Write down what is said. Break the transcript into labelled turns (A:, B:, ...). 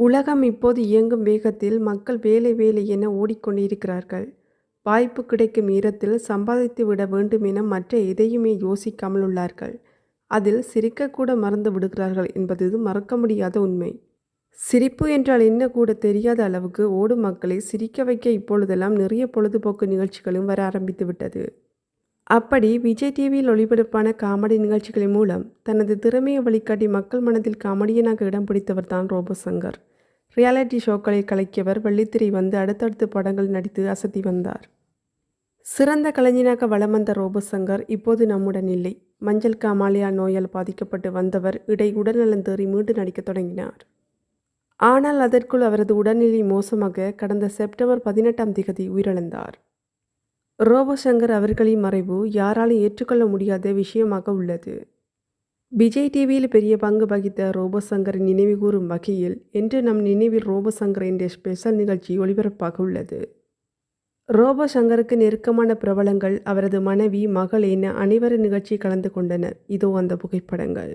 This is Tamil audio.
A: உலகம் இப்போது இயங்கும் வேகத்தில் மக்கள் வேலை வேலை என ஓடிக்கொண்டிருக்கிறார்கள். வாய்ப்பு கிடைக்கும் ஈரத்தில் சம்பாதித்து விட வேண்டும் என மற்ற எதையுமே யோசிக்காமல் உள்ளார்கள். அதில் சிரிக்கக்கூட மறந்து விடுகிறார்கள் என்பது மறக்க முடியாத உண்மை. சிரிப்பு என்றால் என்ன கூட தெரியாத அளவுக்கு ஓடும் மக்களை சிரிக்க வைக்க இப்பொழுதெல்லாம் நிறைய பொழுதுபோக்கு நிகழ்ச்சிகளும் வர ஆரம்பித்து விட்டது. அப்படி விஜய் டிவியில் ஒளிபரப்பான காமெடி நிகழ்ச்சிகளின் மூலம் தனது திறமையை வழிகாட்டி மக்கள் மனதில் காமெடியனாக இடம் பிடித்தவர் தான் ரோபோ சங்கர். ரியாலிட்டி ஷோக்களை கலக்கியவர் வெள்ளித்திரை வந்து அடுத்தடுத்து படங்கள் நடித்து அசத்தி வந்தார். சிறந்த கலைஞனாக வளம் வந்த ரோபசங்கர் இப்போது நம்முடன் இல்லை. மஞ்சள் காமாலியா நோயால் பாதிக்கப்பட்டு வந்தவர் இடை உடல்நலம் தேறி மீண்டு நடிக்கத் தொடங்கினார். ஆனால் அதற்குள் அவரது உடல்நிலை மோசமாக கடந்த செப்டம்பர் பதினெட்டாம் திகதி உயிரிழந்தார். ரோபோசங்கர் அவர்களின் மறைவு யாராலும் ஏற்றுக்கொள்ள முடியாத விஷயமாக உள்ளது. விஜய் டிவியில் பெரிய பங்கு வகித்த ரோபோ நினைவு கூறும் வகையில் இன்று நம் நினைவில் ரோபசங்கர் என்ற ஸ்பெஷல் நிகழ்ச்சி ஒளிபரப்பாக உள்ளது. ரோபோ சங்கருக்கு நெருக்கமான பிரபலங்கள் அவரது மனைவி மகள் என அனைவரும் நிகழ்ச்சி கலந்து கொண்டனர். இதோ அந்த புகைப்படங்கள்.